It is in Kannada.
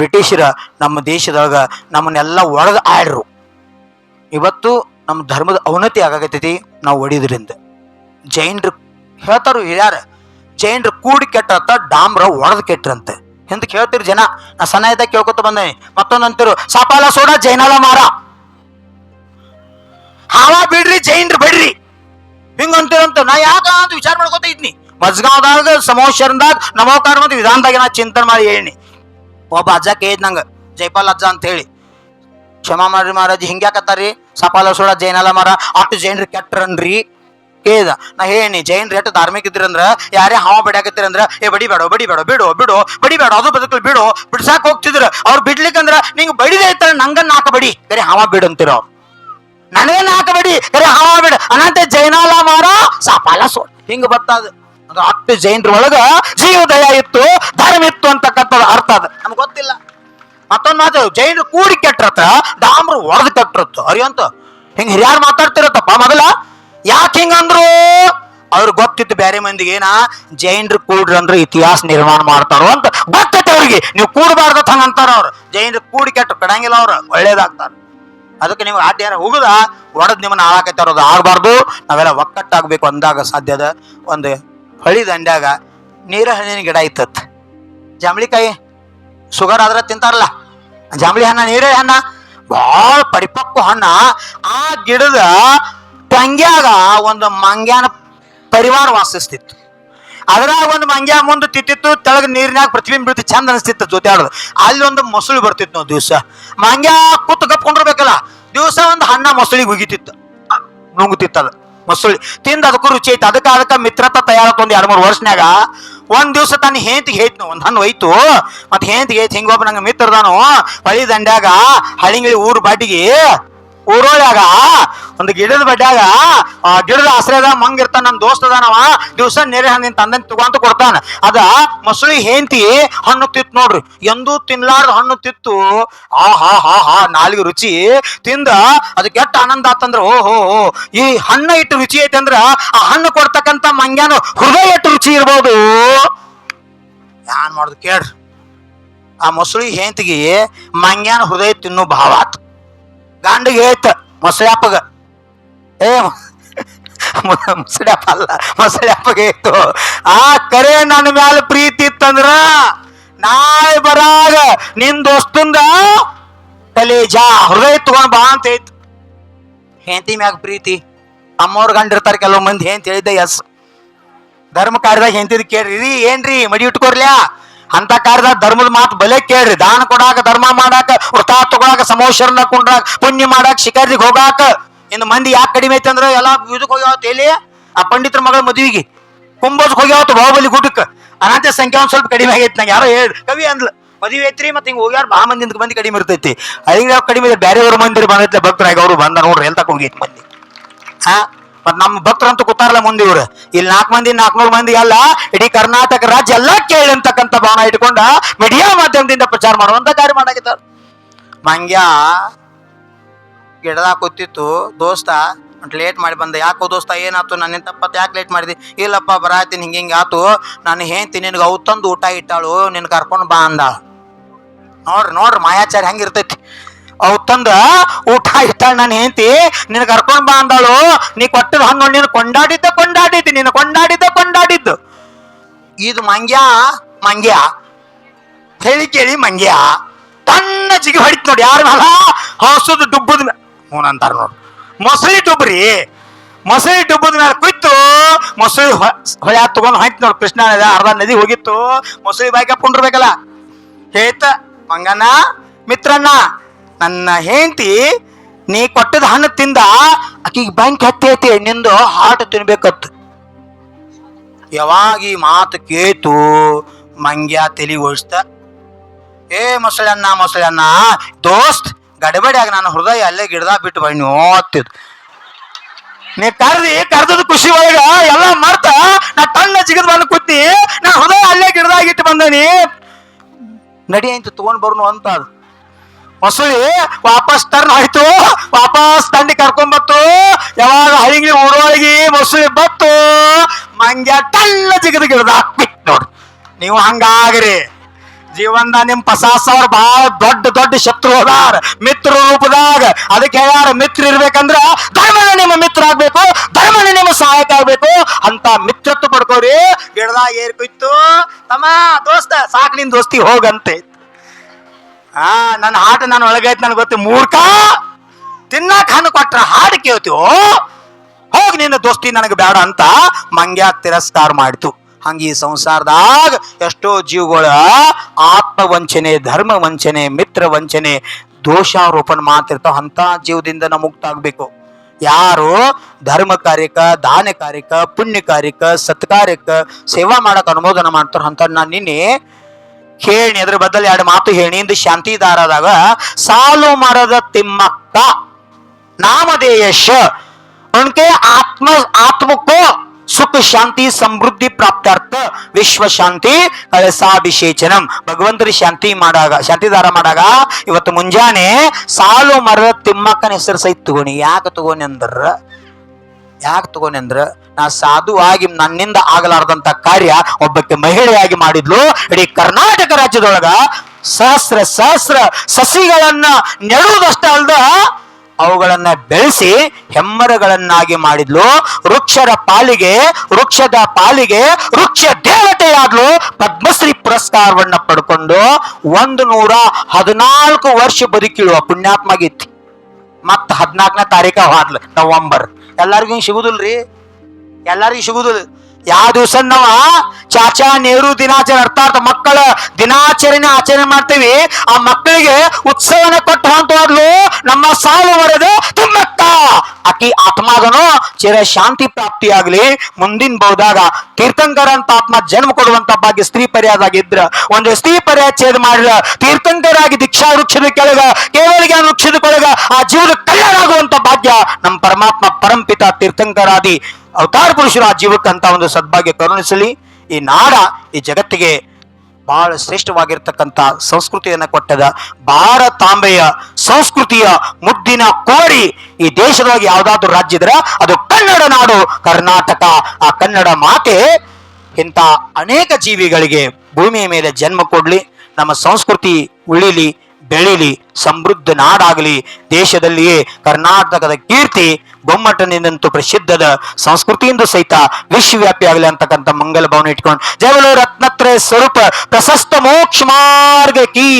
ಬ್ರಿಟಿಷರ ನಮ್ಮ ದೇಶದೊಳಗ ನಮ್ಮನ್ನೆಲ್ಲ ಒಡೆದು ಆಡ್ರು ಇವತ್ತು ನಮ್ಮ ಧರ್ಮದ ಅವನತಿ ಆಗಾಕತ್ತೈತಿ, ನಾವು ಒಡಿಯೋದ್ರಿಂದ. ಜೈನರು ಹೇಳ್ತಾರು ಯಾರ ಜೈನರು ಕೂಡಿ ಕೆಟ್ಟ ಡಾಮ್ರ ಒಡೆದು ಕೆಟ್ರಂತೆ. ಹಿಂದಕ್ಕೆ ಹೇಳ್ತಿರು ಜನ, ನಾ ಸಣ್ಣ ಇದ್ದಾಗ ಕೇಳ್ಕೊತ ಬಂದೆ. ಮತ್ತೊಂದು ಅಂತಿರು, ಸಾಪಾಲ ಸೋಡ, ಜೈನಾಲ ಮಾರ. ಹಾವ ಬಿಡ್ರಿ, ಜೈನ್ರು ಬಿಡ್ರಿ. ಹಿಂಗ ಅಂತೀರಂತ. ನಾ ಯಾಕ ಅಂತ ವಿಚಾರ ಮಾಡ್ಕೊತ ಇದ್ನಿ. ಮಜ್ಗಾವ್ದಾಗ ಸಮೋಶರದಾಗ ನಮೋಕಾರ ವಿಧಾನದಾಗ ನಾ ಚಿಂತನೆ ಮಾಡಿ ಹೇಳಿನಿ. ಒಬ್ಬ ಅಜ್ಜ ಕೇಳಿದ್ ನಂಗೆ ಜೈಪಾಲ್ ಅಜ್ಜ ಅಂತ ಹೇಳಿ ಕ್ಷಮಾ ಮಾಡ್ರಿ ಮಹಾರಾಜ್ ಹಿಂಗ್ಯಾಕತ್ತಾರಿ ಸಪಾಲ ಸೋಡ ಜೈನಲ ಮರ, ಅಷ್ಟು ಜೈನ್ರಿ ಕೆಟ್ರನ್ರಿ ಕೇಳಿದ ನಾ ಹೇಳಿ ಜೈನ್ ರೇಟ್ ಧಾರ್ಮಿಕ ಇದ್ರಂದ್ರ, ಯಾರೇ ಹಾವ ಬಿಡಾಕತ್ತೀರಂದ್ರ, ಏ ಬಡಿ ಬೇಡ ಬಡಿ, ಬೇಡ ಬಿಡು ಬಿಡು ಬಡಿ ಬೇಡ ಅದು ಬದುಕಲ್ ಬಿಡು, ಬಿಡ್ಸಾಕ್ ಹೋಗ್ತಿದ್ರ, ಅವ್ರು ಬಿಡ್ಲಿಕ್ಕಂದ್ರ ನಿಂಗೆ ಬಡಿದೇ ನಂಗ ನಾಕ ಬಡಿ ಬರೀ ಹಾವ ಬಿಡು ಅಂತೀರ. ಅವ್ರು ನನಗೆ ಬಡಿ ಬರೀ ಹಾವ ಬಿಡು, ಅನಂತ ಜೈನಾಲ ಮಾರ, ಸಪಾಲ ಸೋ ಹಿಂಗ ಬರ್ತದ ಅಷ್ಟು ಜೈನ್ರ ಒಳಗ ಜೀವದಯ ಇತ್ತು, ಧರ್ಮ ಇತ್ತು ಅದ ನಮ್ಗೆ ಗೊತ್ತಿಲ್ಲ. ಮತ್ತೊಂದು ಮಾತು ಜೈನರು ಕೂಡಿ ಕೆಟ್ಟಿರತ್ತ ಡಾಮ್ರು ಒಡೆದು ಕೆಟ್ಟಿರತ್ತ ಅರಿಯಂತ ಹಿಂಗೆ ಹಿರಿಯಾರು ಮಾತಾಡ್ತಿರತ್ತಪ್ಪ ಮೊದಲ? ಯಾಕೆ ಹಿಂಗಂದ್ರು ಅವ್ರಿಗೆ ಗೊತ್ತಿತ್ತು ಬೇರೆ ಮಂದಿಗೆ ಏನ? ಜೈನರು ಕೂಡ್ರಿ ಅಂದ್ರೆ ಇತಿಹಾಸ ನಿರ್ಮಾಣ ಮಾಡ್ತಾರೋ ಅಂತ. ಗೊತ್ತೈತೆ ಅವ್ರಿಗೆ. ನೀವು ಕೂಡಬಾರ್ದು ಹಂಗ ಅಂತಾರ ಅವ್ರು. ಜೈನರು ಕೂಡಿ ಕೆಟ್ಟ ಕಡಂಗಿಲ್ಲ ಅವ್ರು. ಒಳ್ಳೇದಾಗ್ತಾರ. ಅದಕ್ಕೆ ನೀವು ಆಟ ಉಗುದ ಹೋಗುದ ಒಡೆದ್ ನಿಮ್ಮನ್ನ ಹಾಳಾಕೈತಾರ ಅದು ಆಗಬಾರ್ದು. ನಾವೆಲ್ಲ ಒಕ್ಕಟ್ಟಾಗ್ಬೇಕು ಅಂದಾಗ ಸಾಧ್ಯದ ಒಂದು ಹಳಿ ದಂಡ್ಯಾಗ ನೀರ ಹಣ್ಣಿನ ಗಿಡ ಇತ್ತತ್. ಜಾಂಬಳಿಕಾಯಿ ಶುಗರ್ ಆದ್ರೆ ತಿಂತಾರಲ್ಲ. ಜಾಂಬಳಿ ಹಣ್ಣ ನೀರೇ ಹಣ್ಣ ಭಾಳ ಪರಿಪಕ್ವ ಹಣ್ಣ ಆ ಗಿಡದ ಟಂಗ್ಯಾಗ ಒಂದು ಮಂಗ್ಯಾನ ಪರಿವಾರ ವಾಸಿಸ್ತಿತ್ತು. ಅದ್ರಾಗ ಒಂದು ಮಂಗ್ಯ ಮುಂದೆ ತಿತ್ತಿತ್ತು ತೆಳಗ ನೀರಿನಾಗ ಪ್ರತಿಬಿಂಬ ಬೀಳ್ತಿ, ಚಂದ ಅನಿಸ್ತಿತ್ತು ಜೊತೆ ಆಡೋದು. ಅಲ್ಲಿ ಒಂದು ಮೊಸಳು ಬರ್ತಿತ್ತು ನಾವು ದಿವಸ. ಮಂಗ್ಯ ಕೂತು ಕಪ್ಕೊಂಡಿರ್ಬೇಕಲ್ಲ, ದಿವಸ ಒಂದು ಹಣ್ಣ ಮೊಸಳಿಗೆ ಉಗಿತಿತ್ತು. ನುಂಗುತ್ತಿತ್ತು ಅದು ಮೊಸಳಿ ತಿಂದ ಅದಕ್ಕೂ ರುಚಿ ಐತಿ. ಅದಕ್ಕೆ ಅದಕ್ಕೆ ಮಿತ್ರತ ತಯಾರ ಒಂದು ಎರಡು ಮೂರು ವರ್ಷನ್ಯಾಗ ಒಂದು ದಿವಸ ತನ್ನ ಹೇಂತಿಗೆ ಹೇಳ್ತು ಒಂದು ಹಣ್ಣು ಹೋಯ್ತು ಮತ್ತೆ ಹೇಂತಿಗೆ ಹೇಯ್ತು ಹಿಂಗೊಬ್ಬ ನಂಗೆ ಮಿತ್ರದಾನು ಹೊಳಿ ದಂಡ್ಯಾಗ ಹಳಿಂಗಿಳಿ ಊರು ಬಾಟಿಗೆ ಊರೊಳಗ ಒಂದು ಗಿಡದ ಬಡ್ಡ್ಯಾಗ ಆ ಗಿಡದ ಆಶ್ರಯದ ಮಂಗ್ ಇರ್ತಾನ ನನ್ನ ದೋಸ್ತ ಅದಾನವ, ದಿವಸ ನೆರೆ ಹಣ್ಣಿನ ತಂದೆ ತಗೊಂತ ಕೊಡ್ತಾನ. ಅದ ಮೊಸಳಿ ಹೇಂತಿ ಹಣ್ಣು ತಿತ್ತು ನೋಡ್ರಿ. ಎಂದೂ ತಿನ್ಲಾರ್ದ ಹಣ್ಣು ತಿತ್ತು, ಆ, ಹಾ ಹಾ ಹಾ, ನಾಲ್ಗೆ ರುಚಿ ತಿಂದ ಅದಕ್ಕೆ ಎಷ್ಟು ಆನಂದ ಆತಂದ್ರ, ಓ, ಹೋ ಈ ಹಣ್ಣು ಇಟ್ಟು ರುಚಿ ಐತೆ ಅಂದ್ರ, ಆ ಹಣ್ಣು ಕೊಡ್ತಕ್ಕಂತ ಮಂಗ್ಯಾನು ಹೃದಯ ಇಟ್ಟು ರುಚಿ ಇರ್ಬೋದು. ಯಾನ್ ಮಾಡುದು ಕೇಳ್ರಿ. ಆ ಮೊಸಳಿ ಹೇಂತಿಗೆ ಮಂಗ್ಯಾನ ಹೃದಯ ತಿನ್ನು ಭಾವ ಆತು. ಗಂಡಿಗೆ ಹೇಳ್ತ ಮೊಸಳಪ್ಪಗ ಏ ಮೊಸಳಪ್ಪ ಅಲ್ಲ ಮೊಸಳಪ್ಪಗೆ ಏತು ಆ ಕರೆ ನನ್ನ ಮ್ಯಾಲ ಪ್ರೀತಿ ಇತ್ತಂದ್ರ ನಾಳೆ ಬರಾಗ ನಿನ್ ದೋಸ್ತಂದ ಕಲೇಜಾ ಹೃದಯ ತಗೊಂಡ್ ಬಾ ಅಂತ ಐತ್ ಹೆಂಡತಿ ಮ್ಯಾಗ ಪ್ರೀತಿ. ಅಮ್ಮವ್ರ ಗಂಡಿರ್ತಾರ ಕೆಲವು ಮಂದಿ ಹೆಂತ ಹೇಳಿದ್ದೆ ಎಸ್. ಧರ್ಮ ಕಾರ್ಯದಾಗ ಹೆಂತಿದ್ ಕೇಳ್ರಿ, ಏನ್ರಿ ಮಡಿ ಇಟ್ಕೋರ್ಲ್ಯಾ? ಅಂತ ಕಾರ್ಯದಾಗ ಧರ್ಮದ ಮಾತು ಬಲೆ ಕೇಳ್ರಿ. ದಾನ ಕೊಡಾಕ, ಧರ್ಮ ಮಾಡಾಕ ವೃತ ತಗೊಳಾಕ ಸಮೋಶರಣ ಕುಂಡ್ರಾಕ, ಪುಣ್ಯ ಮಾಡಾಕ, ಶಿಕಾರಿಗೆ ಹೋಗಾಕ. ಇನ್ನು ಮಂದಿ ಯಾಕೆ ಕಡಿಮೆ ಐತೆ ಅಂದ್ರೆ ಎಲ್ಲ ಇದಕ್ಕೆ ಹೋಗ್ಯಾವತ್ತು ಎಲ್ಲಿ? ಆ ಪಂಡಿತರ ಮಗಳ ಮದುವೆಗೆ. ಕುಂಬೋದಕ್ಕೆ ಹೋಗ್ಯಾವತ್ತು ಬಾಹುಬಲಿ ಗುಡ್ಡಕ್ಕೆ. ಅನಾಥ ಸಂಖ್ಯೆ ಒಂದು ಸ್ವಲ್ಪ ಕಡಿಮೆ ಆಗೈತೆ ನಂಗೆ. ಯಾರೋ ಹೇಳಿ ಕವಿ ಅಂದ್ಲು, ಮದುವೆ ಐತ್ರಿ ಮತ್ತೆ ಹಿಂಗೆ ಹೋಗ್ಯಾರ ಬಾ ಮಂದಿ ಮಂದಿ ಕಡಿಮೆ ಇರ್ತೈತಿ. ಅಲ್ಲಿಗೆ ಕಡಿಮೆ ಬೇರೆ ಬೇರೆಯವ್ರ ಮಂದಿರ ಬಂದೈತೆ ಭಕ್ತರಾಗಿ ಅವರು ಬಂದ ನೋಡ್ರಿ ಎಲ್ಲಿ ತಕ ಹೋಗೈತಿ ಮಂದಿ? ಹಾ? ಮತ್ ನಮ್ಮ ಭಕ್ತರಂತೂ ಕೂತಾರಲ್ಲ ಮುಂದೆ ಇವ್ರು. ಇಲ್ಲಿ ನಾಲ್ಕು ಮಂದಿ, ನಾಲ್ಕುನೂರು ಮಂದಿ ಅಲ್ಲ, ಇಡೀ ಕರ್ನಾಟಕ ರಾಜ್ಯ ಎಲ್ಲ ಕೇಳಿ ಅಂತಕ್ಕಂಥ ಭಾವನ ಇಟ್ಕೊಂಡ ಮೀಡಿಯಾ ಮಾಧ್ಯಮದಿಂದ ಪ್ರಚಾರ ಮಾಡುವಂತ ಕಾರ್ಯ ಮಾಡಾಕಿದ್ದಾರೆ ಮಂಗ್ಯ, ಗಿಡದಾಗ ಕೂತಿತ್ತು, ದೋಸ್ತ ಲೇಟ್ ಮಾಡಿ ಬಂದೆ. ಯಾಕೋ ದೋಸ್ತ, ಏನಾಯ್ತು? ನನ್ನ ತಪ್ಪತ್ತು, ಯಾಕೆ ಲೇಟ್ ಮಾಡಿದಿ? ಇಲ್ಲಪ್ಪ ಬರಾತೀನಿ ಹಿಂಗೆ ಹಿಂಗೆ ಆತು ನಾನು ಹೇಳ್ತಿ ನಿನಗೆ ಅವು ತಂದು ಊಟ ಇಟ್ಟಾಳು ನಿನ್ನ ಕರ್ಕೊಂಡು ಬಾ ಅಂದಾಳ. ನೋಡ್ರಿ ನೋಡ್ರಿ, ಮಾಯಾಚಾರ ಹೆಂಗಿರ್ತೈತಿ. ಅವು ತಂದ ಊಟ ಇಟ್ಟಾಳ ನಾನು ಹೆಂಡತಿ ನಿನ್ ಕರ್ಕೊಂಡ್ ಬಾ ಅಂದಾಳು. ನೀ ಕೊಟ್ಟದ ಹಣ್ಣು ನೀನು ಕೊಂಡಾಡಿದ್ದ ಕೊಂಡಾಡಿದ್ದು, ನೀನು ಕೊಂಡಾಡಿದ್ದ ಕೊಂಡಾಡಿದ್ದು. ಇದು ಮಂಗ್ಯ ಮಂಗ್ಯ. ಹೇಳಿ ಕೇಳಿ ಮಂಗ್ಯ. ತಣ್ಣ ಜಿಗಿ ಹೊಡಿತ್ ನೋಡಿ ಯಾರ ಮೇಲ ಹಸುದು ಡುಬ್ಬದ ಹ್ಞೂ ಅಂತಾರ ನೋಡಿ. ಮೊಸಳಿ ಡುಬ್ರಿ. ಮೊಸಳಿ ಡುಬ್ಬದ ಮೇಲೆ ಕುಯ್ತು, ಮೊಸಳಿ ಹೊಳ್ಯಾ ತಗೊಂಡ್ ಹೊಯ್ತು ನೋಡಿ ಕೃಷ್ಣ ಅರ್ಧ ನದಿ ಹೋಗಿತ್ತು. ಮೊಸಳಿ ಬಾಯ್ಕ ಪುಂಡ್ರಬೇಕಲ್ಲ ಹೇತ ಮಂಗನ್ನ ಮಿತ್ರಣ್ಣ ನನ್ನ ಹೆಂಡತಿ, ನೀ ಕೊಟ್ಟದ ಹಣ್ಣು ತಿಂದ ಆಕಿಗೆ ಬ್ಯಾಂಕ್ ಹತ್ತೈತಿ ನಿಂದು ಹಾರ್ಟ್ ತಿನ್ಬೇಕತ್ತು ಯಾವಾಗ ಈ ಮಾತು ಕೇತು, ಮಂಗ್ಯ ತಲೆ ಓಡಿಸ್ತ. ಏ ಮೊಸಳಣ್ಣ ಮೊಸಳಣ್ಣ, ದೋಸ್ತ್, ಗಡಬಡಿಯಾಗ ನಾನು ಹೃದಯ ಅಲ್ಲೇ ಗಿಡದ ಬಿಟ್ಟು ಬನ್ನಿ ಓದ್ತಿದ್ ನೀ ಕರ್ದಿ ಕರ್ದದ ಖುಷಿ ಒಳಗ, ಎಲ್ಲ ಮರ್ತ, ನಾ ತಣ್ಣ ಜಿಗದ್ ಬಂದು ಕೂತಿ ನಾ ಹೃದಯ ಅಲ್ಲೇ ಗಿಡದಾಗ ಇಟ್ಟು ಬಂದನಿ. ನಡಿ ಅಂತ ತಗೊಂಡ್ ಬರ್ನು ಅಂತ ಅದು. ಮೊಸಳಿ ವಾಪಸ್ ಟರ್ನ್ ಆಯ್ತು. ವಾಪಸ್ ತಂಡಿ ಕರ್ಕೊಂಡ್ ಬತ್ತು ಯಾವಾಗ ಹೈಂಗಿ ಊರೊಳಗಿ ಮೊಸಳಿ ಬತ್ತು ಮಂಗ್ಯ ಟಲ್ಲ ಜಿಗದ ಗಿಡದ ನೋಡ್ರಿ ನೀವು ಹಂಗಾಗ್ರಿ. ಜೀವನದ ನಿಮ್ ಪಸಾಸವ್ರ ಬಹಳ ದೊಡ್ಡ ದೊಡ್ಡ ಶತ್ರು ಅದಾರ. ಮಿತ್ರ ರೂಪದಾಗ. ಅದಕ್ಕೆ ಹೇಳ್ಯಾರ, ಮಿತ್ರ ಇರ್ಬೇಕಂದ್ರ ಧರ್ಮನೇ ನಿಮ್ಮ ಮಿತ್ರ ಆಗ್ಬೇಕು, ಧರ್ಮನೇ ನಿಮ್ಮ ಸಹಾಯಕ ಆಗ್ಬೇಕು. ಅಂತ ಮಿತ್ರತ್ವ ಪಡ್ಕೋರಿ. ಗಿಡದಾಗ ಏರ್ ಕುಯ್ತು ತಮ್ಮ ದೋಸ್ತ, ಸಾಕ್ ನಿನ್ ದೋಸ್ತಿ ಹೋಗಂತೆ. ಆ, ನನ್ನ ಹಾಟ ನಾನು ಒಳಗೈತೆ ನನಗೆ ಗೊತ್ತು, ಮೂರ್ಖ! ತಿನ್ನಾಕ ಹಣ್ಣು ಕೊಟ್ರ ಹಾಡು ಕೇಳ್ತೀವೋ? ಹೋಗಿ ನಿನ್ನ ದೋಸ್ತಿ ನನಗೆ ಬೇಡ ಅಂತ ಮಂಗ್ಯ ತಿರಸ್ಕಾರ ಮಾಡಿತು. ಹಂಗ ಈ ಸಂಸಾರದಾಗ ಎಷ್ಟೋ ಜೀವಗಳ ಆತ್ಮ ವಂಚನೆ ಧರ್ಮ ವಂಚನೆ ಮಿತ್ರ ವಂಚನೆ ದೋಷಾರೋಪಣ ಮಾಡ್ತಿರ್ತಾವ ಅಂತ ಜೀವದಿಂದ ನಾವು ಮುಕ್ತ ಆಗ್ಬೇಕು ಯಾರು ಧರ್ಮ ಕಾರ್ಯಕ ದಾನ ಕಾರ್ಯಕ ಪುಣ್ಯ ಕಾರ್ಯಕ್ಕ, ಸತ್ಕಾರ್ಯಕ್ಕ ಸೇವಾ ಮಾಡಕ್ಕೆ ಅನುಮೋದನ ಮಾಡ್ತಾರ ಅಂತ ನಾನು ನಿನ್ನೆ ಹೇಳಿ, ಅದ್ರ ಬದಲು ಎರಡು ಮಾತು ಹೇಳಿಂದು ಶಾಂತಿದಾರದಾಗ ಸಾಲು ಮರದ ತಿಮ್ಮಕ್ಕ ನಾಮಧೇಯಶ ಉಣಕೆ ಆತ್ಮ, ಆತ್ಮಕ್ಕೂ ಸುಖ, ಶಾಂತಿ, ಸಮೃದ್ಧಿ ಪ್ರಾಪ್ತಾರ್ಥ ವಿಶ್ವ ಶಾಂತಿ ಕಳಸಾಭಿಷೇಚನಂ. ಭಗವಂತರಿ ಶಾಂತಿ ಮಾಡಾಗ ಶಾಂತಿದಾರ ಮಾಡಾಗ ಇವತ್ತು ಮುಂಜಾನೆ ಸಾಲು ಮರದ ತಿಮ್ಮಕ್ಕನ ಹೆಸರು ಸಹಿತ ತಗೋಣಿ ಯಾಕೆ ತಗೋಣಿ ಅಂದ್ರ ಯಾಕೆ ತಗೊಂಡೆ ನಾ ಸಾಧುವಾಗಿ ನನ್ನಿಂದ ಆಗಲಾರ್ದಂತ ಕಾರ್ಯ ಒಬ್ಬಕ್ಕೆ ಮಹಿಳೆಯಾಗಿ ಮಾಡಿದ್ಲು. ಇಡೀ ಕರ್ನಾಟಕ ರಾಜ್ಯದೊಳಗ ಸಹಸ್ರ ಸಹಸ್ರ ಸಸಿಗಳನ್ನ ನೆಡುವುದಷ್ಟೇ ಅಲ್ದ ಅವುಗಳನ್ನ ಬೆಳೆಸಿ ಹೆಮ್ಮರಗಳನ್ನಾಗಿ ಮಾಡಿದ್ಲು. ವೃಕ್ಷರ ಪಾಲಿಗೆ, ವೃಕ್ಷದ ಪಾಲಿಗೆ ವೃಕ್ಷ ದೇವತೆಯಾದ್ಲು ಪದ್ಮಶ್ರೀ ಪುರಸ್ಕಾರವನ್ನ ಪಡ್ಕೊಂಡು ಒಂದು ನೂರ ಹದಿನಾಲ್ಕು ವರ್ಷ ಬದುಕಿಳುವ ಪುಣ್ಯಾತ್ಮಗಿತ್ತು ಮತ್ತ ಹದಿನಾಲ್ಕನೇ ತಾರೀಕ ಹಾದ್ಲು ನವಂಬರ್. ಎಲ್ಲರಿಗೂ ಹಿಂಗ್ ಸಿಗುದಿಲ್ರಿ? ಎಲ್ಲರಿಗೂ ಸಿಗುದಿಲ್ಲ ಯಾವ ದಿವಸ ನಾವ ಚಾಚಾ ನೆಹರು ದಿನಾಚರಣೆ ಅರ್ಥಾತ್ ಮಕ್ಕಳ ದಿನಾಚರಣೆ ಆಚರಣೆ ಮಾಡ್ತೀವಿ. ಆ ಮಕ್ಕಳಿಗೆ ಉತ್ಸವನ ಕೊಟ್ಟು ನಮ್ಮ ಸಾಲು ಬರೆದು ತಿಮ್ಮಕ್ಕ ಅಕಿ ಆತ್ಮಾಗನು ಚಿರ ಶಾಂತಿ ಪ್ರಾಪ್ತಿಯಾಗ್ಲಿ. ಮುಂದಿನ ಬಹುದಾಗ ತೀರ್ಥಂಕರ ಅಂತ ಆತ್ಮ ಜನ್ಮ ಕೊಡುವಂತ ಭಾಗ್ಯ ಸ್ತ್ರೀ ಪರ್ಯಾದಾಗಿದ್ರ ಒಂದು ಸ್ತ್ರೀ ಪರ್ಯಾಯ ಛೇದ ಮಾಡಿದ ತೀರ್ಥಂಕರಾಗಿ ದೀಕ್ಷಾ ವೃಕ್ಷದ ಕೆಳಗ ಕೇವಲ ವೃಕ್ಷದ ಕೆಳಗ ಆ ಜೀವದ ಕಲ್ಯಾಣ ಆಗುವಂತ ಭಾಗ್ಯ ಪರಮಾತ್ಮ ಪರಂಪಿತ ತೀರ್ಥಂಕರಾದಿ ಅವತಾರ ಪುರುಷರು ಆ ಜೀವಕ್ಕಂತ ಒಂದು ಸದ್ಭಾಗ್ಯ ಕರುಣಿಸಲಿ. ಈ ನಾಡ ಈ ಜಗತ್ತಿಗೆ ಬಹಳ ಶ್ರೇಷ್ಠವಾಗಿರ್ತಕ್ಕಂಥ ಸಂಸ್ಕೃತಿಯನ್ನ ಕೊಟ್ಟದ ಭಾರತಾಂಬೆಯ ಸಂಸ್ಕೃತಿಯ ಮುದ್ದಿನ ಕೋರಿ ಈ ದೇಶದೊಳಗೆ ಯಾವ್ದಾದ್ರು ರಾಜ್ಯ ಇದ್ರೆ ಅದು ಕನ್ನಡ ನಾಡು, ಕರ್ನಾಟಕ. ಆ ಕನ್ನಡ ಮಾತೆ ಇಂಥ ಅನೇಕ ಜೀವಿಗಳಿಗೆ ಭೂಮಿಯ ಮೇಲೆ ಜನ್ಮ ಕೊಡ್ಲಿ, ನಮ್ಮ ಸಂಸ್ಕೃತಿ ಉಳಿಲಿ. ಬೆಳಿಲಿ, ಸಮೃದ್ಧ ನಾಡಾಗಲಿ. ದೇಶದಲ್ಲಿಯೇ ಕರ್ನಾಟಕದ ಕೀರ್ತಿ ಬೊಮ್ಮಟ್ಟನಿಂದಂತೂ ಪ್ರಸಿದ್ಧದ ಸಂಸ್ಕೃತಿಯಿಂದ ಸಹಿತ ವಿಶ್ವವ್ಯಾಪಿ ಆಗಲಿ ಅಂತಕ್ಕಂಥ ಮಂಗಲ ಭಾವನೆ ಇಟ್ಕೊಂಡು. ಜಯಗಳು ರತ್ನತ್ರಯ ಸ್ವರೂಪ ಪ್ರಶಸ್ತ ಮೋಕ್ಷ ಮಾರ್ಗ ಕೀ.